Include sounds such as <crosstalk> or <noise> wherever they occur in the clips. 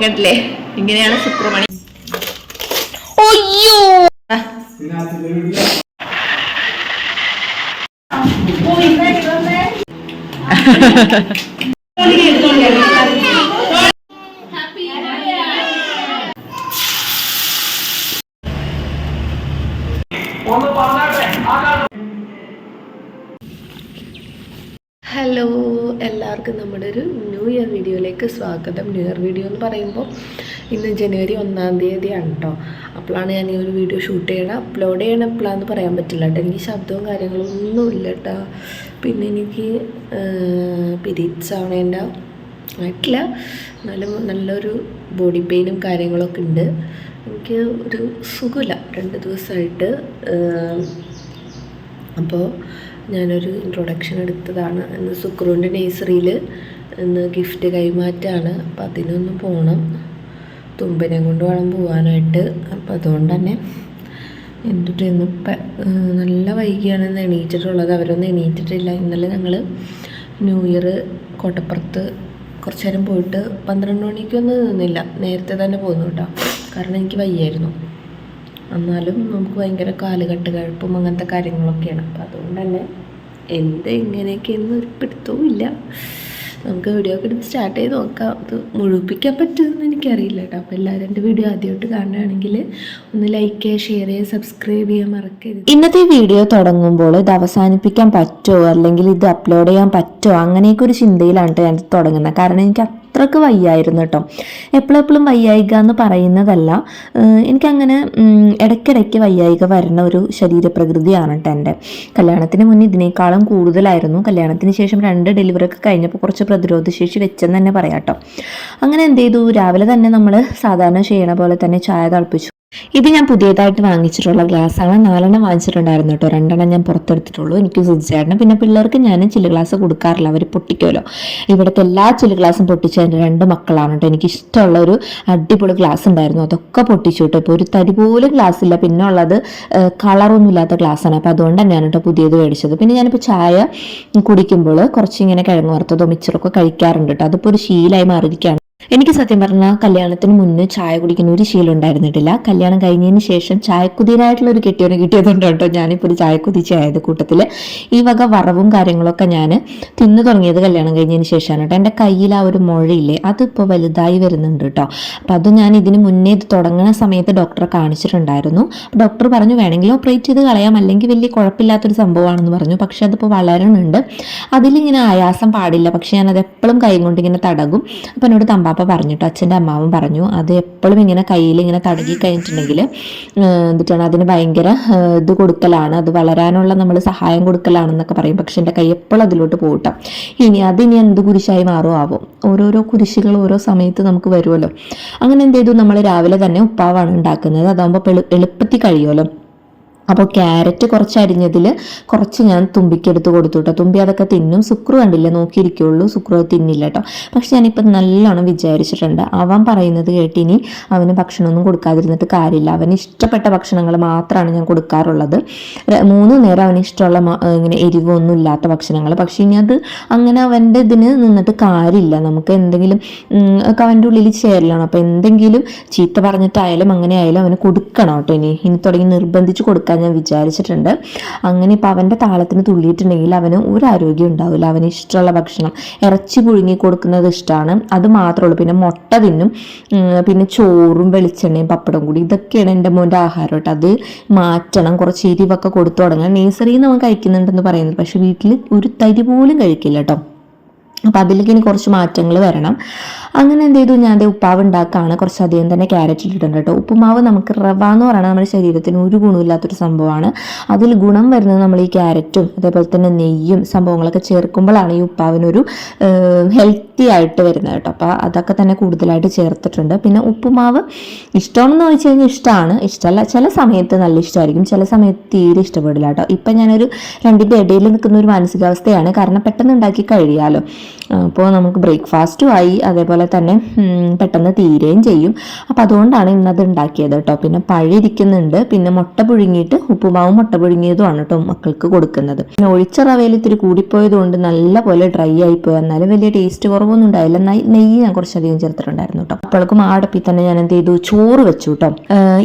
കണ്ടില്ലേ? ഇങ്ങനെയാണ് ശുക്രമണി ഒയ്യോ ഹലോ എല്ലാവർക്കും നമ്മുടെ ഒരു ന്യൂ ഇയർ വീഡിയോയിലേക്ക് സ്വാഗതം. ന്യൂ ഇയർ വീഡിയോ എന്ന് പറയുമ്പോൾ ഇന്ന് ജനുവരി ഒന്നാം തീയതിയാണ് കേട്ടോ അപ്പോഴാണ് ഞാൻ ഈ ഒരു വീഡിയോ ഷൂട്ട് ചെയ്യണം അപ്ലോഡ് ചെയ്യണം എപ്പോഴാന്ന് പറയാൻ പറ്റില്ല കേട്ടോ എനിക്ക് ശബ്ദവും കാര്യങ്ങളും ഒന്നും ഇല്ല കേട്ടോ പിന്നെ എനിക്ക് പിരീഡ്സ് ആവണേന്റെ ആയിട്ടില്ല. നല്ല നല്ലൊരു ബോഡി പെയിനും കാര്യങ്ങളൊക്കെ ഉണ്ട്. എനിക്ക് ഒരു സുഖമില്ല. രണ്ട് ദിവസമായിട്ട് അപ്പോൾ ഞാനൊരു ഇൻട്രൊഡക്ഷൻ എടുത്തതാണ്. ഇന്ന് സുക്രുവിന്റെ നേഴ്സറിയിൽ ഇന്ന് ഗിഫ്റ്റ് കൈമാറ്റാണ്. അപ്പോൾ അതിനൊന്ന് പോകണം തുമ്പനെ കൊണ്ട് വേണം പോകാനായിട്ട് അപ്പോൾ അതുകൊണ്ട് തന്നെ എന്നിട്ട് ഇന്ന് നല്ല വൈകിയാണ് ഇന്ന് എണീറ്റിട്ടുള്ളത്. അവരൊന്നും എണീറ്റിട്ടില്ല. ഇന്നലെ ഞങ്ങൾ ന്യൂ ഇയർ കോട്ടപ്പുറത്ത് കുറച്ച് നേരം പോയിട്ട് പന്ത്രണ്ട് മണിക്കൊന്നും നിന്നില്ല. നേരത്തെ തന്നെ പോന്നു കേട്ടോ. കാരണം എനിക്ക് വയ്യായിരുന്നു. എന്നാലും നമുക്ക് ഭയങ്കര കാലുകെട്ട് കഴുപ്പും അങ്ങനത്തെ കാര്യങ്ങളൊക്കെയാണ്. അപ്പം അതുകൊണ്ട് തന്നെ എന്ത് എങ്ങനെയൊക്കെയെന്ന് ഒരു പിടുത്തവും ഇല്ല. നമുക്ക് വീഡിയോ ഒക്കെ എടുത്ത് സ്റ്റാർട്ട് ചെയ്ത് നോക്കാം. അത് മുഴുപ്പിക്കാൻ പറ്റുമെന്ന് എനിക്കറിയില്ല കേട്ടോ. അപ്പോൾ എല്ലാവരും എന്റെ വീഡിയോ ആദ്യമായിട്ട് കാണുകയാണെങ്കിൽ ഒന്ന് ലൈക്ക് ചെയ്യുക ഷെയർ ചെയ്യുക സബ്സ്ക്രൈബ് ചെയ്യാൻ മറക്കരുത്. ഇന്നത്തെ വീഡിയോ തുടങ്ങുമ്പോൾ ഇത് അവസാനിപ്പിക്കാൻ പറ്റുമോ? അല്ലെങ്കിൽ ഇത് അപ്ലോഡ് ചെയ്യാൻ പറ്റുമോ? അങ്ങനെയൊക്കെ ഒരു ചിന്തയിലാണ് ഞാൻ തുടങ്ങുന്നത്. കാരണം എനിക്ക് അത്രയ്ക്ക് വയ്യായിരുന്നു കേട്ടോ എപ്പോഴെപ്പോഴും വയ്യായിക എന്ന് പറയുന്നതല്ല. എനിക്കങ്ങനെ ഇടയ്ക്കിടയ്ക്ക് വയ്യായിക വരുന്ന ഒരു ശരീരപ്രകൃതിയാണ് കേട്ടോ എന്റെ. കല്യാണത്തിന് മുന്നേ ഇതിനേക്കാളും കൂടുതലായിരുന്നു. കല്യാണത്തിന് ശേഷം രണ്ട് ഡെലിവറി ഒക്കെ കഴിഞ്ഞപ്പോൾ കുറച്ച് പ്രതിരോധ ശേഷി വെച്ചെന്ന് തന്നെ പറയാം കേട്ടോ അങ്ങനെ എന്ത് ചെയ്തു? രാവിലെ തന്നെ നമ്മൾ സാധാരണ ചെയ്യണ പോലെ തന്നെ ചായ തിളപ്പിച്ചു. ഇത് ഞാൻ പുതിയതായിട്ട് വാങ്ങിച്ചിട്ടുള്ള ഗ്ലാസ്സാണ്. നാലെണ്ണം വാങ്ങിച്ചിട്ടുണ്ടായിരുന്നു കേട്ടോ രണ്ടെണ്ണം ഞാൻ പുറത്തെടുത്തിട്ടുള്ളൂ. എനിക്ക് സുജിച്ചേട്ടന് പിന്നെ പിള്ളേർക്ക് ഞാൻ ചില്ല് ഗ്ലാസ് കൊടുക്കാറില്ല. അവർ പൊട്ടിക്കുമല്ലോ. ഇവിടുത്തെ എല്ലാ ചില്ല് ഗ്ലാസും പൊട്ടിച്ച എന്റെ രണ്ട് മക്കളാണ് കേട്ടോ എനിക്ക് ഇഷ്ടമുള്ള ഒരു അടിപൊളി ഗ്ലാസ് ഉണ്ടായിരുന്നു. അതൊക്കെ പൊട്ടിച്ചു കേട്ടോ ഇപ്പോൾ ഒരു തരി പോലും ഗ്ലാസ് ഇല്ല. പിന്നെ ഉള്ളത് കളറൊന്നും ഇല്ലാത്ത ഗ്ലാസ്സാണ് അപ്പോൾ അതുകൊണ്ട് തന്നെയാണ് കേട്ടോ പുതിയത് മേടിച്ചത്. പിന്നെ ഞാനിപ്പോൾ ചായ കുടിക്കുമ്പോൾ കുറച്ചിങ്ങനെ കിഴങ്ങ് വറുത്തതോ മിച്ചറൊക്കെ കഴിക്കാറുണ്ട് കേട്ടോ അതിപ്പോൾ ഒരു ശീലമായി മാറിയിരിക്കുകയാണ്. എനിക്ക് സത്യം പറഞ്ഞാൽ കല്യാണത്തിന് മുന്നേ ചായ കുടിക്കുന്ന ഒരു ശീലം ഉണ്ടായിരുന്നിട്ടില്ല. കല്യാണം കഴിഞ്ഞതിന് ശേഷം ചായക്കുതിരായിട്ടുള്ള ഒരു കെട്ടിയോനെ കിട്ടിയതുകൊണ്ട് കേട്ടോ ഞാനിപ്പോൾ ഒരു ചായക്കുതിച്ചായത് കൂട്ടത്തിൽ ഈ വക വറവും കാര്യങ്ങളൊക്കെ ഞാൻ തിന്നു തുടങ്ങിയത് കല്യാണം കഴിഞ്ഞതിന് ശേഷമാണ് കേട്ടോ. എന്റെ കയ്യിൽ ആ ഒരു മുഴയില്ലേ അതിപ്പോൾ വലുതായി വരുന്നുണ്ട് കേട്ടോ. അപ്പോൾ അത് ഞാൻ ഇതിന് മുന്നേ ഇത് തുടങ്ങുന്ന സമയത്ത് ഡോക്ടറെ കാണിച്ചിട്ടുണ്ടായിരുന്നു. ഡോക്ടർ പറഞ്ഞു വേണമെങ്കിൽ ഓപ്പറേറ്റ് ചെയ്ത് കളയാം. അല്ലെങ്കിൽ വലിയ കുഴപ്പമില്ലാത്തൊരു സംഭവമാണെന്ന് പറഞ്ഞു. പക്ഷേ അതിപ്പോൾ വളരണുണ്ട്. അതിലിങ്ങനെ ആയാസം പാടില്ല. പക്ഷേ ഞാനത് എപ്പോഴും കൈ കൊണ്ട് ഇങ്ങനെ തടകും. അപ്പം എന്നോട് തമ്പാപ്പ പറഞ്ഞു അച്ഛന്റെ അമ്മാവൻ പറഞ്ഞു അത് എപ്പോഴും ഇങ്ങനെ കയ്യിൽ ഇങ്ങനെ തടകി കഴിഞ്ഞിട്ടുണ്ടെങ്കിൽ എന്നിട്ടാണ് അതിന് ഭയങ്കര ഇത് കൊടുക്കലാണ് അത് വളരാനുള്ള നമ്മൾ സഹായം കൊടുക്കലാണെന്നൊക്കെ പറയും. പക്ഷെ എന്റെ കൈ എപ്പോഴും അതിലോട്ട് പോകട്ടെ ഇനി അതിനി എന്ത് കുരിശായി മാറുമോ ആവും? ഓരോരോ കുരിശുകൾ ഓരോ സമയത്ത് നമുക്ക് വരുമല്ലോ. അങ്ങനെ എന്ത് ചെയ്തു? നമ്മൾ രാവിലെ തന്നെ ഉപ്പാവാണ് ഉണ്ടാക്കുന്നത്. അതാകുമ്പോൾ എളു എളുപ്പത്തിൽ കഴിയുമല്ലോ. അപ്പോൾ ക്യാരറ്റ് കുറച്ച് അരിഞ്ഞതിൽ കുറച്ച് ഞാൻ തുമ്പിക്കെടുത്ത് കൊടുത്തു കേട്ടോ തുമ്പി അതൊക്കെ തിന്നും. സുക്രു കണ്ടില്ല? നോക്കിയിരിക്കുള്ളൂ. സുക്രു അത് തിന്നില്ല കേട്ടോ പക്ഷെ ഞാനിപ്പോൾ നല്ലോണം വിചാരിച്ചിട്ടുണ്ട്. അവൻ പറയുന്നത് കേട്ടിനി അവന് ഭക്ഷണമൊന്നും കൊടുക്കാതിരുന്നിട്ട് കാര്യമില്ല. അവന് ഇഷ്ടപ്പെട്ട ഭക്ഷണങ്ങൾ മാത്രമാണ് ഞാൻ കൊടുക്കാറുള്ളത്. മൂന്ന് നേരം അവന് ഇഷ്ടമുള്ള ഇങ്ങനെ എരിവൊന്നും ഇല്ലാത്ത ഭക്ഷണങ്ങൾ. പക്ഷേ ഇനി അത് അങ്ങനെ അവന്റെ ഇതിന് നിന്നിട്ട് കാര്യമില്ല. നമുക്ക് എന്തെങ്കിലും ഒക്കെ അവന്റെ ഉള്ളിൽ ചേരലാണ്. അപ്പോൾ എന്തെങ്കിലും ചീത്ത പറഞ്ഞിട്ടായാലും അങ്ങനെ ആയാലും അവന് കൊടുക്കണം കേട്ടോ ഇനി. ഇനി തുടങ്ങി നിർബന്ധിച്ച് കൊടുക്കാൻ ഞാൻ വിചാരിച്ചിട്ടുണ്ട്. അങ്ങനെ ഇപ്പോൾ അവന്റെ താളത്തിന് തുള്ളിയിട്ടുണ്ടെങ്കിൽ അവന് ഒരു ആരോഗ്യം ഉണ്ടാവില്ല. അവന് ഇഷ്ടമുള്ള ഭക്ഷണം ഇറച്ചി പുഴുങ്ങി കൊടുക്കുന്നത് ഇഷ്ടമാണ്. അത് മാത്രമേ പിന്നെ മുട്ട തിന്നും പിന്നെ ചോറും വെളിച്ചെണ്ണയും പപ്പടം കൂടി ഇതൊക്കെയാണ് എന്റെ മോന്റെ ആഹാരം കേട്ടോ. അത് മാറ്റണം. കുറച്ച് എരിവൊക്കെ കൊടുത്തു തുടങ്ങണം. നേഴ്സറിയിൽ നിന്ന് അവൻ കഴിക്കുന്നുണ്ടെന്ന് പറയുന്നത്. പക്ഷേ വീട്ടിൽ ഒരു തരി പോലും കഴിക്കില്ല കേട്ടോ. അപ്പോൾ അതിലേക്ക് ഇനി കുറച്ച് മാറ്റങ്ങൾ വരണം. അങ്ങനെ എന്ത് ചെയ്തു? ഞാൻ ഉപ്പാവ് ഉണ്ടാക്കുകയാണ് കുറച്ചധികം തന്നെ ക്യാരറ്റ് ഇട്ടിട്ടുണ്ട് കേട്ടോ. ഉപ്പുമാവ് നമുക്ക് റവ എന്ന് പറയുന്നത് നമ്മുടെ ശരീരത്തിന് ഒരു ഗുണമില്ലാത്തൊരു സംഭവമാണ്. അതിൽ ഗുണം വരുന്നത് നമ്മൾ ഈ ക്യാരറ്റും അതേപോലെ തന്നെ നെയ്യും സംഭവങ്ങളൊക്കെ ചേർക്കുമ്പോഴാണ് ഈ ഉപ്പാവിനൊരു ഹെൽത്തി ആയിട്ട് വരുന്നത് കേട്ടോ. അപ്പോൾ അതൊക്കെ തന്നെ കൂടുതലായിട്ട് ചേർത്തിട്ടുണ്ട്. പിന്നെ ഉപ്പുമാവ് ഇഷ്ടമാണെന്ന് ചോദിച്ചു കഴിഞ്ഞാൽ ഇഷ്ടമാണ്. ഇഷ്ടമല്ല ചില സമയത്ത് നല്ല ഇഷ്ടമായിരിക്കും. ചില സമയത്ത് തീരെ ഇഷ്ടപ്പെടില്ല കേട്ടോ. ഇപ്പം ഞാനൊരു രണ്ടിന്റെ ഇടയിൽ നിൽക്കുന്ന ഒരു മാനസികാവസ്ഥയാണ്. കാരണം പെട്ടെന്ന് ഉണ്ടാക്കി കഴിയാലോ. അപ്പോൾ നമുക്ക് ബ്രേക്ക്ഫാസ്റ്റും ആയി അതേപോലെ തന്നെ പെട്ടെന്ന് തീരുകയും ചെയ്യും. അപ്പോൾ അതുകൊണ്ടാണ് ഇന്നത് ഉണ്ടാക്കിയത് കേട്ടോ. പിന്നെ പഴയിരിക്കുന്നുണ്ട് പിന്നെ മുട്ട പുഴുങ്ങിയിട്ട് ഉപ്പുമാവും മുട്ട പുഴുങ്ങിയതുമാണ് കേട്ടോ മക്കൾക്ക് കൊടുക്കുന്നത്. പിന്നെ ഒഴിച്ച റവയിൽ ഇത്തിരി കൂടിപ്പോയത് കൊണ്ട് നല്ല പോലെ ഡ്രൈ ആയിപ്പോയി എന്നാലും വലിയ ടേസ്റ്റ് കുറവൊന്നും ഉണ്ടായില്ല. നെയ്- നെയ്യ് ഞാൻ കുറച്ചധികം ചേർത്തിട്ടുണ്ടായിരുന്നു കേട്ടോ. അപ്പോഴേക്കും ആ അടുപ്പിൽ തന്നെ ഞാൻ എന്ത് ചെയ്തു? ചോറ് വെച്ചു കേട്ടോ.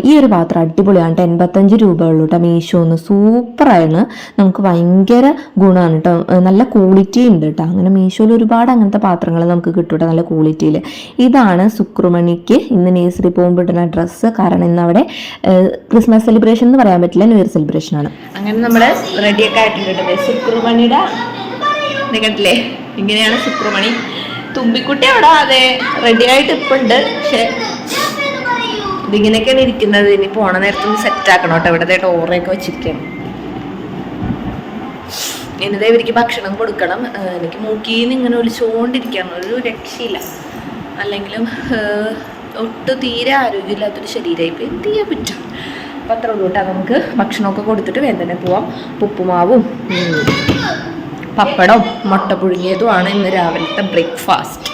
ഈ ഒരു പാത്രം അടിപൊളിയാണ് എൺപത്തഞ്ച് രൂപ ഉള്ളൂ കേട്ടോ മീഷോന്ന് സൂപ്പറാണ് നമുക്ക് ഭയങ്കര ഗുണമാണ് കേട്ടോ. നല്ല ക്വാളിറ്റി ഉണ്ട് കേട്ടോ. അങ്ങനെ മീഷോയിൽ ഒരുപാട് അങ്ങനത്തെ പാത്രങ്ങൾ നമുക്ക് കിട്ടൂട്ടെ നല്ല ക്വാളിറ്റിയിൽ ഇതാണ് സുക്രുമണിക്ക് ഇന്ന് നേഴ്സറി പോകുമ്പോൾ ഇടുന്ന ഡ്രസ്സ് കാരണം ഇന്ന് അവിടെ ക്രിസ്മസ് സെലിബ്രേഷൻ എന്ന് പറയാൻ പറ്റില്ല ന്യൂ ഇയർ സെലിബ്രേഷൻ ആണ്. അങ്ങനെ നമ്മൾ റെഡിയൊക്കെ ആയിട്ടുണ്ട് കേട്ടോ. ശുക്രമണിയുടെ നികട്ടില്ലേ ഇങ്ങനെയാണ് സുക്രുമണി. തുമ്പിക്കുട്ടി അവിടെ അതെ റെഡി ആയിട്ട് ഇപ്പം ഉണ്ട് പക്ഷെ ഇതിങ്ങനെയൊക്കെയാണ് ഇരിക്കുന്നത്. ഇനി പോണ നേരത്തൊന്ന് സെറ്റ് ആക്കണം കേട്ടോ. ഇവിടെ ഓറയൊക്കെ വെച്ചിരിക്കണം ഇനിതേ ഇവർക്ക് ഭക്ഷണം കൊടുക്കണം. എനിക്ക് എനിക്ക് മൂക്കീന്ന് ഇങ്ങനെ ഒലിച്ചുകൊണ്ടിരിക്കുകയാണ് ഒരു രക്ഷയില്ല. അല്ലെങ്കിലും ഒട്ടും തീരെ ആരോഗ്യമില്ലാത്തൊരു ശരീരമായി ഇപ്പം എന്ത് ചെയ്യാൻ പറ്റും? അപ്പം അത്ര ഉള്ളൂ നമുക്ക് ഭക്ഷണമൊക്കെ കൊടുത്തിട്ട് വേദന പോവാം. ഉപ്പുമാവും പപ്പടം മുട്ട പുഴുങ്ങിയതുമാണ് ഇന്ന് രാവിലത്തെ ബ്രേക്ക്ഫാസ്റ്റ്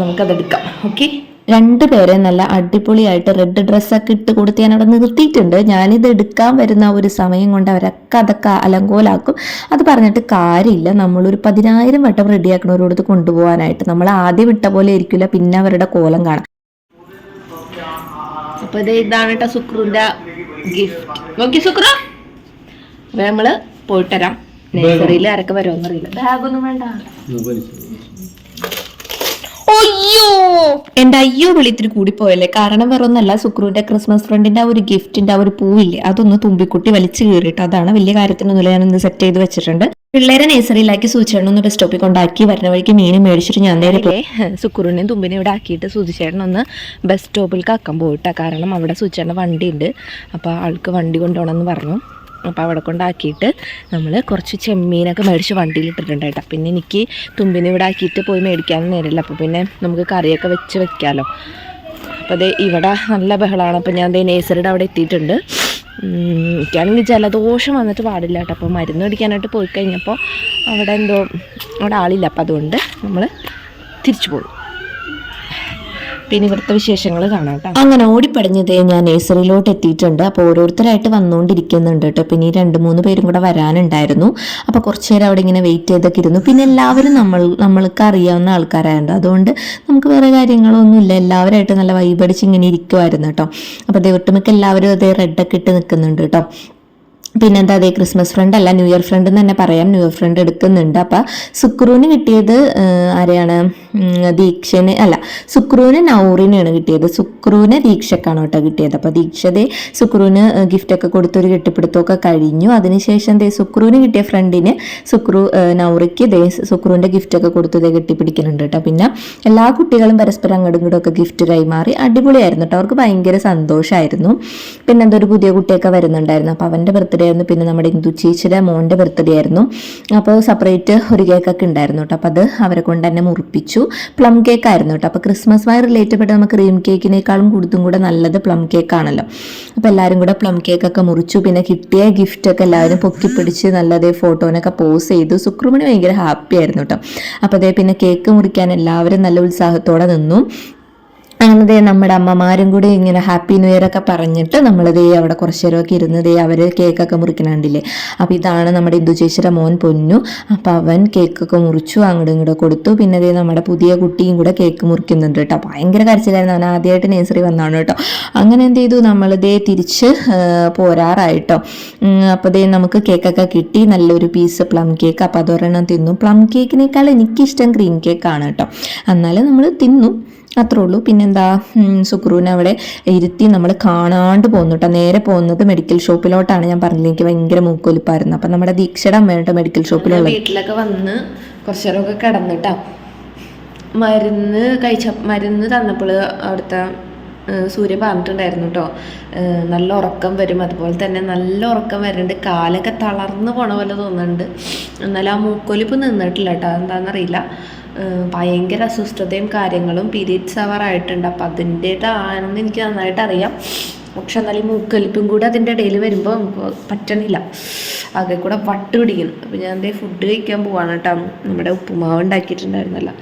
നമുക്കതെടുക്കാം. ഓക്കെ രണ്ടുപേരെ നല്ല അടിപൊളിയായിട്ട് റെഡ് ഡ്രസ്സൊക്കെ ഇട്ട് കൊടുത്ത് ഞാൻ അവിടെ നിർത്തിയിട്ടുണ്ട്. ഞാനിത് എടുക്കാൻ വരുന്ന ഒരു സമയം കൊണ്ട് അവരൊക്കെ അതൊക്കെ അലങ്കോലാക്കും. അത് പറഞ്ഞിട്ട് കാര്യമില്ല. നമ്മളൊരു പതിനായിരം വട്ടം റെഡിയാക്കണവരോടത്ത് കൊണ്ടുപോകാനായിട്ട്. നമ്മൾ ആദ്യം വിട്ട പോലെ ഇരിക്കില്ല പിന്നെ അവരുടെ കോലം കാണാം. അപ്പോൾ ഇത് ഇതാണ് കേട്ടോ സുക്രുവിന്റെ ഗിഫ്റ്റ് നോക്കി സുക്രു. അപ്പോൾ നമ്മൾ പോയിട്ട് നേഴ്സറിയിൽ ആരൊക്കെ വരുമോന്നറിയില്ല ബാഗൊന്നും വേണ്ട. അയ്യോ! എന്റെ അയ്യോ വിളിത്തിരി കൂടിപ്പോയല്ലേ? കാരണം വേറെ ഒന്നല്ല സുക്രുവിന്റെ ക്രിസ്മസ് ഫ്രണ്ടിന്റെ ആ ഒരു ഗിഫ്റ്റിന്റെ ആ ഒരു പൂവില്ലേ അതൊന്ന് തുമ്പിക്കുട്ടി വലിച്ചു കീറിയിട്ട്. അതാണ് വലിയ കാര്യത്തിനൊന്നുമില്ല ഞാൻ സെറ്റ് ചെയ്ത് വെച്ചിട്ടുണ്ട്. പിള്ളേരെ നേഴ്സറിയിലാക്കി സൂചിച്ചേട്ടൻ ഒന്ന് സ്റ്റോപ്പിൽ കൊണ്ടാക്കി വരുന്ന വഴിക്ക് മീൻ മേടിച്ചിട്ട് ഞാൻ നേരെ സുക്രുവിനെയും <laughs> തുമ്പിനെ ഇവിടെ ആക്കിയിട്ട് സൂചിച്ചേട്ടൻ ഒന്ന് ബസ് സ്റ്റോപ്പിലേക്ക് ആക്കാൻ പോയിട്ടാ. കാരണം അവിടെ സൂചിച്ചേട്ടൻ വണ്ടി ഉണ്ട് അപ്പോൾ ആൾക്ക് വണ്ടി കൊണ്ടുപോകണമെന്ന് പറഞ്ഞു. അപ്പോൾ അവിടെ കൊണ്ടാക്കിയിട്ട് നമ്മൾ കുറച്ച് ചെമ്മീനൊക്കെ മേടിച്ച് വണ്ടിയിൽ ഇട്ടിട്ടുണ്ട് കേട്ടോ. പിന്നെ എനിക്ക് തുമ്പിനെ ഇവിടെ ആക്കിയിട്ട് പോയി മേടിക്കാനും നേരമില്ല. അപ്പോൾ പിന്നെ നമുക്ക് കറിയൊക്കെ വെച്ച് വെക്കാമല്ലോ അപ്പോൾ അതേ ഇവിടെ നല്ല ബഹളമാണ് അപ്പോൾ ഞാൻ ദേ അവിടെ എത്തിയിട്ടുണ്ട്. എനിക്കാണെങ്കിൽ ജലദോഷം വന്നിട്ട് പാടില്ല കേട്ടോ. അപ്പോൾ മരുന്ന് മേടിക്കാനായിട്ട് പോയി കഴിഞ്ഞപ്പോൾ അവിടെ എന്തോ അവിടെ ആളില്ല. അപ്പോൾ അതുകൊണ്ട് നമ്മൾ തിരിച്ചു പോകും പിന്നെ ഇവിടുത്തെ വിശേഷങ്ങൾ കാണാം കേട്ടോ. അങ്ങനെ ഓടിപ്പടഞ്ഞതേ ഞാൻ നേഴ്സറിയിലോട്ട് എത്തിയിട്ടുണ്ട്. അപ്പോൾ ഓരോരുത്തരായിട്ട് വന്നുകൊണ്ടിരിക്കുന്നുണ്ട് കേട്ടോ. പിന്നെ ഈ രണ്ട് മൂന്ന് പേരും കൂടെ വരാനുണ്ടായിരുന്നു. അപ്പോൾ കുറച്ച് നേരം അവിടെ ഇങ്ങനെ വെയിറ്റ് ചെയ്തൊക്കെ ഇരുന്നു. പിന്നെ എല്ലാവരും നമ്മൾ നമ്മൾക്ക് അറിയാവുന്ന ആൾക്കാരായുണ്ട് അതുകൊണ്ട് നമുക്ക് വേറെ കാര്യങ്ങളൊന്നുമില്ല എല്ലാവരായിട്ട് നല്ല വൈബടിച്ച് ഇങ്ങനെ ഇരിക്കുമായിരുന്നു കേട്ടോ. അപ്പോൾ ദൈവത്തുമൊക്കെ എല്ലാവരും അതേ റെഡൊക്കെ ഇട്ട് നിൽക്കുന്നുണ്ട് കേട്ടോ. പിന്നെന്താ അതേ ക്രിസ്മസ് ഫ്രണ്ട് അല്ല ന്യൂ ഇയർ ഫ്രണ്ട് എന്ന് തന്നെ പറയാം. ന്യൂ ഇയർ ഫ്രണ്ട് എടുക്കുന്നുണ്ട്. അപ്പം സുക്രൂന് കിട്ടിയത് ആരെയാണ്? ദീക്ഷന് അല്ല സുക്രൂന് നൗറിനാണ് കിട്ടിയത്. സുക്രൂന് ദീക്ഷക്കാണ് കേട്ടോ കിട്ടിയത്. അപ്പോൾ ദീക്ഷതേ സുക്രൂന് ഗിഫ്റ്റൊക്കെ കൊടുത്തൊരു കെട്ടിപ്പിടുത്തമൊക്കെ കഴിഞ്ഞു. അതിനുശേഷം ദേ സുക്രൂന് കിട്ടിയ ഫ്രണ്ടിന് സുക്രൂ നൗറിക്ക് ദേ സുക്രൂന്റെ ഗിഫ്റ്റൊക്കെ കൊടുത്ത് ദേ കെട്ടിപ്പിടിക്കുന്നുണ്ട് കേട്ടോ. പിന്നെ എല്ലാ കുട്ടികളും പരസ്പരം അങ്ങോട്ടും ഇങ്ങോട്ടും ഒക്കെ ഗിഫ്റ്റ് കൈമാറി അടിപൊളിയായിരുന്നു കേട്ടോ. അവർക്ക് ഭയങ്കര സന്തോഷമായിരുന്നു പിന്നെ എന്തൊരു പുതിയ കുട്ടിയൊക്കെ വരുന്നുണ്ടായിരുന്നു. അപ്പോൾ അവന്റെ ബർത്ത്ഡേ ആയിരുന്നു പിന്നെ നമ്മുടെ ഇന്ദു ചേച്ചിയുടെ മോന്റെ ബർത്ത്ഡേ ആയിരുന്നു. അപ്പോൾ സെപ്പറേറ്റ് ഒരു കേക്കൊക്കെ ഉണ്ടായിരുന്നു കേട്ടോ. അപ്പോൾ അത് അവരെ കൊണ്ട് തന്നെ മുറിപ്പിച്ചു. പ്ലം കേക്ക് ആയിരുന്നു കേട്ടോ. അപ്പോൾ ക്രിസ്മസുമായി റിലേറ്റഡ് നമുക്ക് ക്രീം കേക്കിനേക്കാളും കൂടുതലും കൂടെ നല്ലത് പ്ലം കേക്ക് ആണല്ലോ. അപ്പോൾ എല്ലാവരും കൂടെ പ്ലം കേക്കൊക്കെ മുറിച്ചു. പിന്നെ കിട്ടിയ ഗിഫ്റ്റൊക്കെ എല്ലാവരും പൊക്കിപ്പിടിച്ച് നല്ലതേ ഫോട്ടോനൊക്കെ പോസ് ചെയ്തു. സുക്രുമണി ഭയങ്കര ഹാപ്പി ആയിരുന്നു കേട്ടോ. അപ്പോൾ അതേ പിന്നെ കേക്ക് മുറിക്കാൻ എല്ലാവരും നല്ല ഉത്സാഹത്തോടെ നിന്നു. അങ്ങനെ ദേ നമ്മുടെ അമ്മമാരും കൂടി ഇങ്ങനെ ഹാപ്പി ന്യൂ ഇയർ ഒക്കെ പറഞ്ഞിട്ട് നമ്മൾ ദേ അവിടെ കുറച്ച് നേരമൊക്കെ ഇരുന്ന് ദേ അവർ കേക്കൊക്കെ മുറിക്കണണ്ടില്ലേ? അപ്പോൾ ഇതാണ് നമ്മുടെ ഇന്ദു ചേച്ചിയുടെ മോൻ പൊന്നു. അപ്പോൾ അവൻ കേക്കൊക്കെ മുറിച്ചു അങ്ങോട്ടും ഇങ്ങോട്ട് കൊടുത്തു. പിന്നെ ദേ നമ്മുടെ പുതിയ കുട്ടിയും കൂടെ കേക്ക് മുറിക്കുന്നുണ്ട് കേട്ടോ. ഭയങ്കര കരച്ചിലായിരുന്നു. അവൻ ആദ്യമായിട്ട് നേഴ്സറി വന്നാണ് കേട്ടോ. അങ്ങനെ എന്ത് ചെയ്തു? നമ്മൾ ദേ തിരിച്ച് പോരാറായിട്ടോ. അപ്പോൾ ദേ നമുക്ക് കേക്കൊക്കെ കിട്ടി. നല്ലൊരു പീസ് പ്ലം കേക്ക് അപ്പോൾ അതൊരെണ്ണം തിന്നു. പ്ലം കേക്കിനേക്കാൾ എനിക്കിഷ്ടം ക്രീം കേക്കാണ് കേട്ടോ. എന്നാലും നമ്മൾ തിന്നു. അത്രേ ഉള്ളൂ. പിന്നെന്താ? സുക്രൂനെ അവിടെ ഇരുത്തി നമ്മൾ കാണാണ്ട് പോകുന്നു കേട്ടോ നേരെ പോകുന്നത് മെഡിക്കൽ ഷോപ്പിലോട്ടാണ് ഞാൻ പറഞ്ഞത് എനിക്ക് ഭയങ്കര മൂക്കൊലിപ്പായിരുന്നു. അപ്പം നമ്മുടെ ദീക്ഷയുടെ അമ്മയുടെ മെഡിക്കൽ ഷോപ്പിലുള്ള വീട്ടിലൊക്കെ വന്ന് കുറച്ച് നേരമൊക്കെ കിടന്നിട്ടാ മരുന്ന് കഴിച്ച മരുന്ന് തന്നപ്പോൾ അവിടുത്തെ സൂര്യൻ സൂര്യ പറഞ്ഞിട്ടുണ്ടായിരുന്നു കേട്ടോ നല്ല ഉറക്കം വരും. അതുപോലെ തന്നെ നല്ല ഉറക്കം വരുന്നുണ്ട്. കാലൊക്കെ തളർന്നു പോണ പോലെ തോന്നുന്നുണ്ട്. എന്നാലും ആ മൂക്കൊലിപ്പ് നിന്നിട്ടില്ല കേട്ടോ എന്താണെന്നറിയില്ല ഭയങ്കര അസ്വസ്ഥതയും കാര്യങ്ങളും പീരീഡ്സ് അവർ ആയിട്ടുണ്ട്. അപ്പം അതിന്റേതാണെന്ന് എനിക്ക് നന്നായിട്ട് അറിയാം. പക്ഷെ എന്നാലും മൂക്കലിപ്പും കൂടെ അതിന്റെ ഇടയിൽ വരുമ്പോൾ നമുക്ക് പറ്റണില്ല. ആകെ കൂടെ വട്ട് പിടിക്കുന്നു അപ്പം ഞാൻ ഫുഡ് കഴിക്കാൻ പോവാണ് കേട്ടോ. നമ്മുടെ ഉപ്പുമാവ് ഉണ്ടാക്കിയിട്ടുണ്ടായിരുന്നല്ലോ.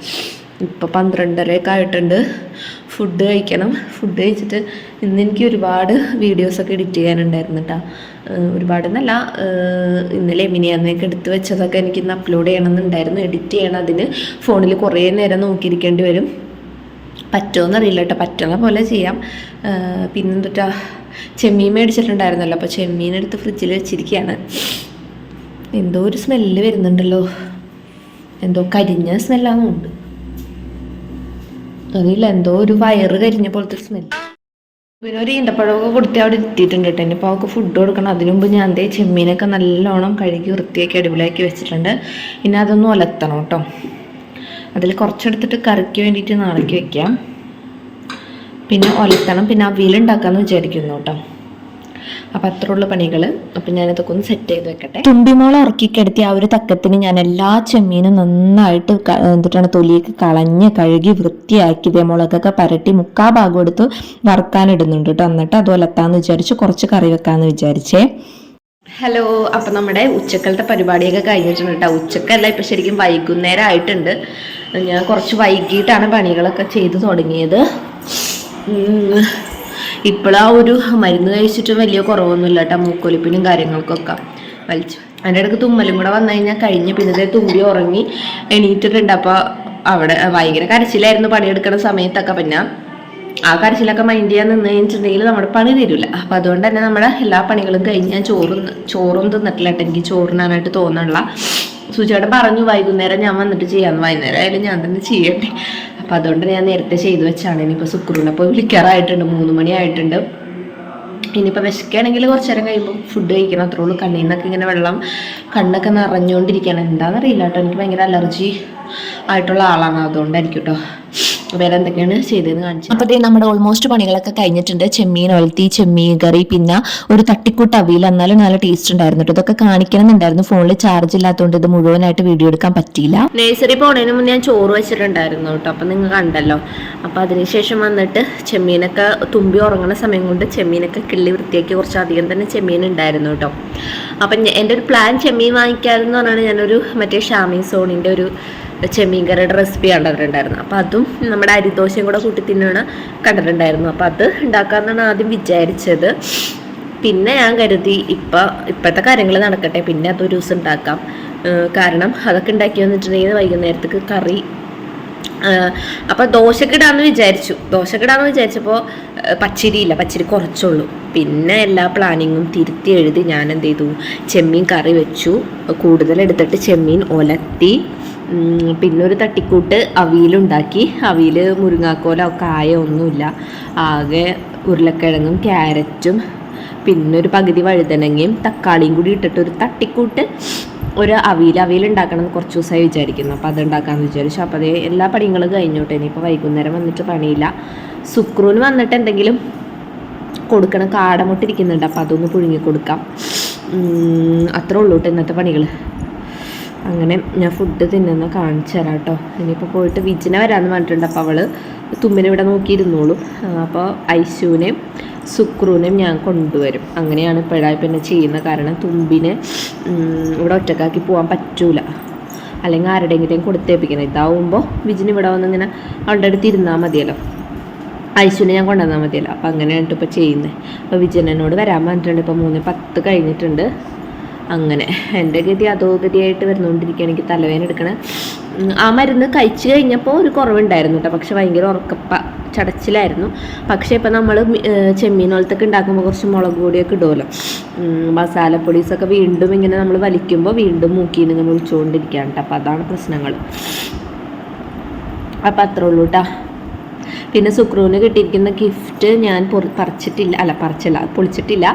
ഇപ്പോൾ പന്ത്രണ്ടരയൊക്കെ ആയിട്ടുണ്ട് ഫുഡ് കഴിക്കണം. ഫുഡ് കഴിച്ചിട്ട് ഇന്ന് എനിക്ക് ഒരുപാട് വീഡിയോസൊക്കെ എഡിറ്റ് ചെയ്യാനുണ്ടായിരുന്നു കേട്ടോ ഒരുപാട് എന്നല്ല ഏഹ് ഇന്നലെ മിനിയാന്നൊക്കെ എടുത്ത് വെച്ചതൊക്കെ എനിക്ക് ഇന്ന് അപ്ലോഡ് ചെയ്യണമെന്നുണ്ടായിരുന്നു. എഡിറ്റ് ചെയ്യണം. അതിന് ഫോണിൽ കുറേ നേരം നോക്കിയിരിക്കേണ്ടി വരും. പറ്റുമോയെന്നറിയില്ല കേട്ടോ പറ്റുന്ന പോലെ ചെയ്യാം. പിന്നെന്തൊട്ടാ? ചെമ്മീൻ മേടിച്ചിട്ടുണ്ടായിരുന്നല്ലോ. അപ്പോൾ ചെമ്മീനെടുത്ത് ഫ്രിഡ്ജിൽ വെച്ചിരിക്കുകയാണ് എന്തോ ഒരു സ്മെല്ല് വരുന്നുണ്ടല്ലോ. എന്തോ കരിഞ്ഞ സ്മെല്ലാന്നുണ്ട് അറിയില്ല എന്തോ ഒരു വയറ് കരിഞ്ഞ പോലത്തെ സ്മെൽ പിന്നെ ഒരു ഈന്തപ്പഴമൊക്കെ കൊടുത്ത് അവിടെ എത്തിയിട്ടുണ്ട് കേട്ടോ. ഇനിയിപ്പോൾ അവൾക്ക് ഫുഡ് കൊടുക്കണം. അതിനു മുമ്പ് ഞാൻ എന്തേ ചെമ്മീനൊക്കെ നല്ലോണം കഴുകി വൃത്തിയാക്കി അടിപൊളിയാക്കി വെച്ചിട്ടുണ്ട്. ഇനി അതൊന്ന് ഒലത്തണം കേട്ടോ. അതിൽ കുറച്ചെടുത്തിട്ട് കറിക്ക് വേണ്ടിയിട്ട് നാളേക്ക് വെക്കാം. പിന്നെ ഒലത്തണം. പിന്നെ അവിയലുണ്ടാക്കാമെന്ന് വിചാരിക്കുന്നു കേട്ടോ. അപ്പം അത്ര ഉള്ള പണികൾ അപ്പം ഞാനിതൊക്കെ ഒന്ന് സെറ്റ് ചെയ്ത് വെക്കട്ടെ. തുമ്പിമോളെ ഉറക്കി കിടത്തി ആ ഒരു തക്കത്തിന് ഞാൻ എല്ലാ ചെമ്മീനും നന്നായിട്ട് എന്നിട്ടാണ് തൊലിയൊക്കെ കളഞ്ഞ് കഴുകി വൃത്തിയാക്കി ഇതേ മുളകൊക്കെ പരട്ടി മുക്കാ ഭാഗം എടുത്ത് വറുക്കാനിടുന്നുണ്ട് കേട്ടോ എന്നിട്ട് അത് ഒലത്താന്ന് വിചാരിച്ച് കുറച്ച് കറി വെക്കാന്ന് വിചാരിച്ചേ. ഹലോ അപ്പം നമ്മുടെ ഉച്ചക്കലത്തെ പരിപാടിയൊക്കെ കഴിഞ്ഞിട്ടുണ്ട് കേട്ടോ ഉച്ചക്കല്ല ഇപ്പം ശരിക്കും വൈകുന്നേരം ആയിട്ടുണ്ട്. ഞാൻ കുറച്ച് വൈകിട്ടാണ് പണികളൊക്കെ ചെയ്തു തുടങ്ങിയത്. ഇപ്പോഴാ ഒരു മരുന്ന് കഴിച്ചിട്ടും വലിയ കുറവൊന്നുമില്ല കേട്ടോ മൂക്കൊലിപ്പിനും കാര്യങ്ങൾക്കൊക്കെ. വലിച്ചു. അതിന്റെ ഇടയ്ക്ക് തുമ്മലും കൂടെ വന്നു കഴിഞ്ഞാൽ കഴിഞ്ഞ് പിന്നെ ദേ തുമ്പി ഉറങ്ങി എണീറ്റിട്ടുണ്ട്. അപ്പോൾ അവിടെ ഭയങ്കര കരച്ചിലായിരുന്നു പണിയെടുക്കുന്ന സമയത്തൊക്കെ പിന്നെ. ആ കരച്ചിലൊക്കെ മൈൻഡ് ചെയ്യാൻ നിന്ന് കഴിഞ്ഞിട്ടുണ്ടെങ്കിൽ നമ്മുടെ പണി തരില്ല അപ്പം അതുകൊണ്ട് തന്നെ നമ്മുടെ എല്ലാ പണികളും കഴിഞ്ഞ് ഞാൻ ചോറും ചോറും തിന്നിട്ടില്ല എനിക്ക് ചോറിനാനായിട്ട് തോന്നണില്ല. സുചേട്ടൻ പറഞ്ഞു വൈകുന്നേരം ഞാൻ വന്നിട്ട് ചെയ്യാമെന്ന് വൈകുന്നേരം ആയാലും ഞാൻ തന്നെ ചെയ്യട്ടെ. അപ്പം അതുകൊണ്ട് ഞാൻ നേരത്തെ ചെയ്തു വെച്ചാണ്. ഇനിയിപ്പോൾ സുക്രൂനെ പോയി വിളിക്കാറായിട്ടുണ്ട്. മൂന്ന് മണി ആയിട്ടുണ്ട്. ഇനിയിപ്പോൾ വിശക്കുകയാണെങ്കിൽ കുറച്ച് നേരം കഴിയുമ്പോൾ ഫുഡ് കഴിക്കണം. അത്രേ ഉള്ളൂ. കണ്ണിൽ നിന്നൊക്കെ ഇങ്ങനെ വെള്ളം കണ്ണൊക്കെ നിറഞ്ഞുകൊണ്ടിരിക്കുകയാണ്. എന്താണെന്നറിയില്ല കേട്ടോ. എനിക്ക് ഭയങ്കര അലർജി ആയിട്ടുള്ള ആളാണ്. അതുകൊണ്ടായിരിക്കും കേട്ടോ. വേറെ എന്തൊക്കെയാണ് ചെയ്തതെന്ന് കാണിച്ചത് അപ്പോഴത്തേ നമ്മുടെ ഓൾമോസ്റ്റ് പണികളൊക്കെ കഴിഞ്ഞിട്ടുണ്ട്. ചെമ്മീൻ ഒലത്തി ചെമ്മീൻ കറി പിന്നെ ഒരു തട്ടിക്കൂട്ട് അവിയിൽ. എന്നാലും നല്ല ടേസ്റ്റ് ഉണ്ടായിരുന്നു ഇതൊക്കെ കാണിക്കണമെന്നുണ്ടായിരുന്നു. ഫോണിൽ ചാർജ് ഇല്ലാത്തതുകൊണ്ട് ഇത് മുഴുവനായിട്ട് വീഡിയോ എടുക്കാൻ പറ്റിയില്ല. നേഴ്സറി പോണതിന് മുന്നേ ഞാൻ ചോറ് വെച്ചിട്ടുണ്ടായിരുന്നു കേട്ടോ അപ്പം നിങ്ങൾ കണ്ടല്ലോ. അപ്പോൾ അതിനുശേഷം വന്നിട്ട് ചെമ്മീനൊക്കെ തുമ്പി ഉറങ്ങുന്ന സമയം കൊണ്ട് ചെമ്മീനൊക്കെ കിള്ളി വൃത്തിയാക്കി കുറച്ച് അധികം തന്നെ ചെമ്മീൻ ഉണ്ടായിരുന്നു കേട്ടോ അപ്പം എന്റെ ഒരു പ്ലാൻ ചെമ്മീൻ വാങ്ങിക്കാമെന്ന് പറഞ്ഞാണ് ഞാനൊരു മറ്റേ ഷാമി സോണിന്റെ ഒരു ചെമ്മീൻ കറിയുടെ റെസിപ്പി കണ്ടിട്ടുണ്ടായിരുന്നു അപ്പോൾ അതും നമ്മുടെ അരിദോശയും കൂടെ കൂട്ടി തിന്നണ കണ്ടിട്ടുണ്ടായിരുന്നു. അപ്പോൾ അത് ഉണ്ടാക്കാമെന്നാണ് ആദ്യം വിചാരിച്ചത്. പിന്നെ ഞാൻ കരുതി ഇപ്പം ഇപ്പോഴത്തെ കാര്യങ്ങൾ നടക്കട്ടെ. പിന്നെ അതൊരു ദിവസം ഉണ്ടാക്കാം. കാരണം അതൊക്കെ ഉണ്ടാക്കി വന്നിട്ടുണ്ടെങ്കിൽ വൈകുന്നേരത്തേക്ക് കറി. അപ്പോൾ ദോശക്കിടാന്ന് വിചാരിച്ചു. ദോശക്കിടാന്ന് വിചാരിച്ചപ്പോൾ പച്ചരിയില്ല പച്ചരി കുറച്ചുള്ളൂ. പിന്നെ എല്ലാ പ്ലാനിങ്ങും തിരുത്തി എഴുതി ഞാൻ എന്ത് ചെയ്തു ചെമ്മീൻ കറി വെച്ചു. കൂടുതൽ എടുത്തിട്ട് ചെമ്മീൻ ഒലത്തി. പിന്നെ ഒരു തട്ടിക്കൂട്ട് അവിയലുണ്ടാക്കി അവിയൽ മുരിങ്ങാക്കോലോ കായോ ഒന്നുമില്ല. ആകെ ഉരുളക്കിഴങ്ങും ക്യാരറ്റും പിന്നെ ഒരു പകുതി വഴുതനങ്ങയും തക്കാളിയും കൂടി ഇട്ടിട്ട് ഒരു തട്ടിക്കൂട്ട് ഒരു അവിയൽ അവിയൽ ഉണ്ടാക്കണം എന്ന് കുറച്ച് ദിവസമായി വിചാരിക്കുന്നു. അപ്പോൾ അത് ഉണ്ടാക്കാമെന്ന് വിചാരിച്ചു. അപ്പോൾ അതേ എല്ലാ പണികളും കഴിഞ്ഞോട്ടെ ഇനിയിപ്പോൾ വൈകുന്നേരം വന്നിട്ട് പണിയില്ല. സുക്രൂന് വന്നിട്ട് എന്തെങ്കിലും കൊടുക്കണം. കാടമുട്ടിരിക്കുന്നുണ്ട്. അപ്പോൾ അതൊന്ന് പുഴുങ്ങി കൊടുക്കാം. അത്രേ ഉള്ളൂ കേട്ടോ ഇന്നത്തെ പണികൾ അങ്ങനെ ഞാൻ ഫുഡ് തിന്നുന്ന കാണിച്ചു തരാം കേട്ടോ. ഇനിയിപ്പോൾ പോയിട്ട് വിജിനെ വരാമെന്ന് പറഞ്ഞിട്ടുണ്ട്. അപ്പോൾ അവൾ തുമ്മിനെ ഇവിടെ നോക്കിയിരുന്നോളും. അപ്പോൾ ഐശുവിനെയും സുക്രൂനെയും ഞാൻ കൊണ്ടുവരും. അങ്ങനെയാണ് ഇപ്പോഴായി പിന്നെ ചെയ്യുന്ന കാരണം തുമ്പിനെ ഇവിടെ ഒറ്റക്കാക്കി പോകാൻ പറ്റൂല. അല്ലെങ്കിൽ ആരുടെയെങ്കിലും കൊടുത്തേപ്പിക്കണം. ഇതാവുമ്പോൾ വിജിന് ഇവിടെ വന്ന് ഇങ്ങനെ അവളുടെ അടുത്ത് ഇരുന്നാൽ മതിയല്ലോ. ഐശുവിനെ ഞാൻ കൊണ്ടുവന്നാൽ മതിയല്ലോ. അപ്പോൾ അങ്ങനെയാണ് ഇപ്പോൾ ചെയ്യുന്നത് അപ്പോൾ വിജയനോട് വരാൻ പറഞ്ഞിട്ടുണ്ട്. ഇപ്പോൾ മൂന്ന് പത്ത് കഴിഞ്ഞിട്ടുണ്ട്. അങ്ങനെ. എന്റെ ഗതി അതോ ഗതിയായിട്ട് വരുന്നുകൊണ്ടിരിക്കുകയാണ് എനിക്ക് തലവേദന എടുക്കണ. ആ മരുന്ന് കഴിച്ചു കഴിഞ്ഞപ്പോൾ ഒരു കുറവുണ്ടായിരുന്നു കേട്ടോ പക്ഷെ ഭയങ്കര ഉറക്കപ്പ ചടച്ചിലായിരുന്നു. പക്ഷേ ഇപ്പം നമ്മൾ ചെമ്മീൻ പോലത്തൊക്കെ ഉണ്ടാക്കുമ്പോൾ കുറച്ച് മുളക് പൊടിയൊക്കെ ഇടുമല്ലോ മസാലപ്പൊടീസൊക്കെ വീണ്ടും ഇങ്ങനെ നമ്മൾ വലിക്കുമ്പോൾ വീണ്ടും മൂക്കി ഇങ്ങനെ ഒളിച്ചുകൊണ്ടിരിക്കുകയാണ് കേട്ടോ അപ്പോൾ അതാണ് പ്രശ്നങ്ങൾ അപ്പം അത്രേ ഉള്ളൂ കേട്ടോ പിന്നെ സുക്രുവിന് കിട്ടിയിരിക്കുന്ന ഗിഫ്റ്റ് ഞാൻ പൊറി പറിച്ചിട്ടില്ല. അല്ല പറിച്ചില്ല പൊളിച്ചിട്ടില്ല.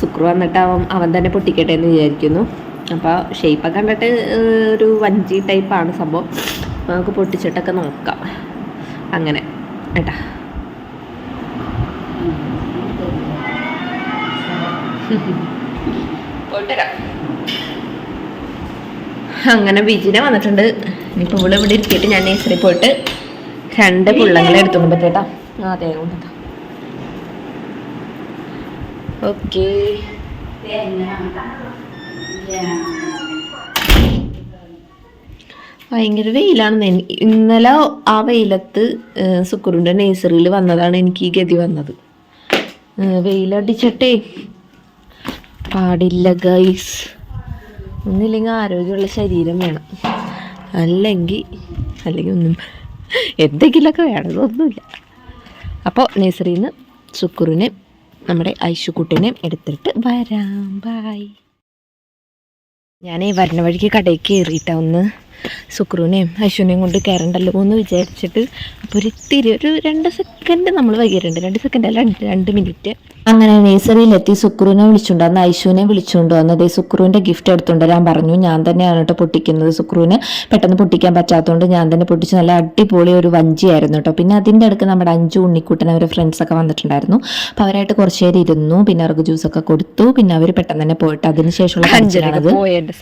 സുക്രു വന്നിട്ട് അവൻ അവൻ തന്നെ പൊട്ടിക്കട്ടെ എന്ന് വിചാരിക്കുന്നു. അപ്പോൾ ഷേപ്പൊക്കെ കണ്ടിട്ട് ഒരു വഞ്ചി ടൈപ്പാണ് സംഭവം. നമുക്ക് പൊട്ടിച്ചിട്ടൊക്കെ നോക്കാം. അങ്ങനെ കേട്ടാ. അങ്ങനെ ബിജിനെ വന്നിട്ടുണ്ട്. ഇനിയിപ്പോൾ ഇവിടെ ഇവിടെ ഇരിക്കട്ടെ. ഞാൻ നേഴ്സറി പോയിട്ട് രണ്ട് പുള്ളങ്ങളെ എടുത്തോണ്ട് പറ്റേട്ടാ അതെ ഓക്കെ. ഭയങ്കര വെയിലാണ് ഇന്നലെ ആ വെയിലത്ത് സുക്കുറിന്റെ നേഴ്സറിയിൽ വന്നതാണ് എനിക്ക് ഈ ഗതി വന്നത്. വെയിലടിച്ചിട്ടേ പാടില്ല ഗൈസ് ഒന്നില്ലെങ്കിൽ ആരോഗ്യമുള്ള ശരീരം വേണം. അല്ലെങ്കിൽ അല്ലെങ്കിൽ ഒന്നും എന്തെങ്കിലുമൊക്കെ വേണം ഒന്നുമില്ല അപ്പോൾ നേഴ്സറിയിൽ നിന്ന് സുക്കുറിനെ നമ്മുടെ ഐശുക്കുട്ടിനെ എടുത്തിട്ട് വരാം. ബായ് ഞാനേ വരണ വഴിക്ക് കടയിൽ കയറിയിട്ടാ ഒന്ന് സുക്രുവിനെയും അശ്വിനെയും കൊണ്ട് കയറണ്ടല്ലോ എന്ന് വിചാരിച്ചിട്ട് അപ്പോൾ ഒരു ഇത്തിരി ഒരു രണ്ട് സെക്കൻഡ് നമ്മൾ വൈകിയിട്ടുണ്ട്. രണ്ട് സെക്കൻഡ് അല്ല രണ്ട് മിനിറ്റ് അങ്ങനെ നേഴ്സറിയിലെത്തി സുക്രുവിനെ വിളിച്ചുകൊണ്ട് വന്ന് ഐശുവിനെ വിളിച്ചുകൊണ്ട് വന്നത് സുക്രൂവിന്റെ ഗിഫ്റ്റ് എടുത്തുകൊണ്ട് വരാൻ പറഞ്ഞു. ഞാൻ തന്നെയാണ് കേട്ടോ പൊട്ടിക്കുന്നത്. സുക്രുവിന് പെട്ടെന്ന് പൊട്ടിക്കാൻ പറ്റാത്തതുകൊണ്ട് ഞാൻ തന്നെ പൊട്ടിച്ച് നല്ല അടിപൊളി ഒരു വഞ്ചിയായിരുന്നു കേട്ടോ. പിന്നെ അതിന്റെ അടുക്ക് നമ്മുടെ അഞ്ചു ഉണ്ണിക്കുട്ടൻ അവരുടെ ഫ്രണ്ട്സൊക്കെ വന്നിട്ടുണ്ടായിരുന്നു. അപ്പോൾ അവരായിട്ട് കുറച്ച് നേരം ഇരുന്നു. പിന്നെ അവർക്ക് ജ്യൂസൊക്കെ കൊടുത്തു. പിന്നെ അവർ പെട്ടെന്ന് തന്നെ പോയിട്ട് അതിന് ശേഷമുള്ള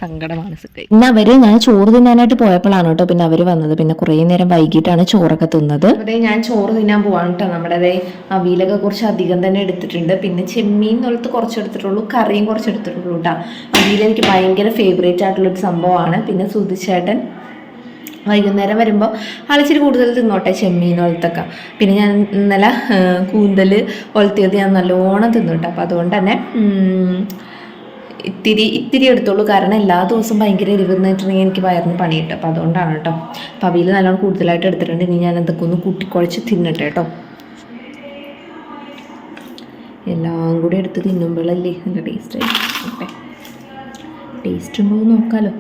സങ്കടമാണ് പിന്നെ അവർ ഞാൻ ചോറ് തിന്നാനായിട്ട് പോയപ്പോഴാണ് കേട്ടോ പിന്നെ അവർ വന്നത്. പിന്നെ കുറേ നേരം വൈകിട്ടാണ് ചോറൊക്കെ തിന്നത്. അതെ ഞാൻ ചോറ് തിന്നാൻ പോവാണ് കേട്ടോ. നമ്മുടെ അതേ അവിയലൊക്കെ കുറച്ച് അധികം തന്നെ എടുത്തിട്ടുണ്ട്. പിന്നെ ചെമ്മീൻ എന്നുള്ളത് കുറച്ച് എടുത്തിട്ടുള്ളൂ കറിയും കുറച്ച് എടുത്തിട്ടുള്ളൂ കേട്ടോ. അവിയൽ എനിക്ക് ഭയങ്കര ഫേവറേറ്റ് ആയിട്ടുള്ള ആയിട്ടുള്ളൊരു സംഭവമാണ്. പിന്നെ സുധിച്ചേട്ടൻ വൈകുന്നേരം വരുമ്പോൾ ആളിച്ചിരി കൂടുതൽ തിന്നോട്ടെ ചെമ്മീൻ ഒലത്തൊക്കെ പിന്നെ ഞാൻ ഇന്നലെ കൂന്തൽ ഒലത്തിയത് ഞാൻ നല്ലോണം തിന്നോട്ടെ അപ്പോൾ അതുകൊണ്ട് തന്നെ ഇത്തിരി ഇത്തിരി എടുത്തോളൂ കാരണം എല്ലാ ദിവസവും ഭയങ്കര എരിവ് നിന്നിട്ടുണ്ടെങ്കിൽ എനിക്ക് വയറിന് പണി കിട്ടും. അപ്പോൾ അതുകൊണ്ടാണ് കേട്ടോ. അപ്പോൾ അവിയിൽ നല്ലോണം കൂടുതലായിട്ട് എടുത്തിട്ടുണ്ട്. ഇനി ഞാൻ എന്തൊക്കെ ഒന്ന് കൂട്ടിക്കുഴച്ച് തിന്നട്ടെ കേട്ടോ. എല്ലാം കൂടി എടുത്ത് തിന്നുമ്പോഴല്ലേ നല്ല ടേസ്റ്റ് ആയിട്ട് ടേസ്റ്റ് ഉണ്ടോ നോക്കാമല്ലോ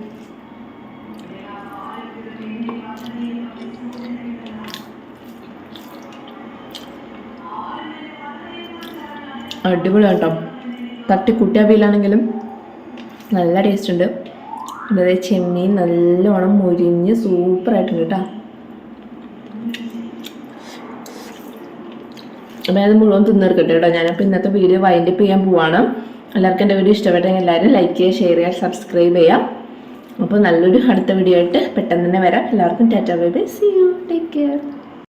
അടിപൊളിയാട്ടോ. തട്ടിക്കുട്ടി അവിയലാണെങ്കിലും നല്ല ടേസ്റ്റ് ഉണ്ട്. അതായത് ചെമ്മീൻ നല്ലോണം മുരിഞ്ഞ് സൂപ്പറായിട്ടുണ്ട് കേട്ടോ. അപ്പോൾ അത് മുഴുവൻ തിന്നെടുക്കട്ടെ കേട്ടോ. ഞാനപ്പോൾ ഇന്നത്തെ വീഡിയോ വൈൻഡപ്പ് ചെയ്യാൻ പോവാണ്. എല്ലാവർക്കും എന്റെ വീഡിയോ ഇഷ്ടപ്പെട്ടെങ്കിൽ എല്ലാവരും ലൈക്ക് ചെയ്യുക ഷെയർ ചെയ്യുക സബ്സ്ക്രൈബ് ചെയ്യാം അപ്പോൾ നല്ലൊരു അടുത്ത വീഡിയോ ആയിട്ട് പെട്ടെന്ന് തന്നെ വരാം. എല്ലാവർക്കും tata bye bye. See you take care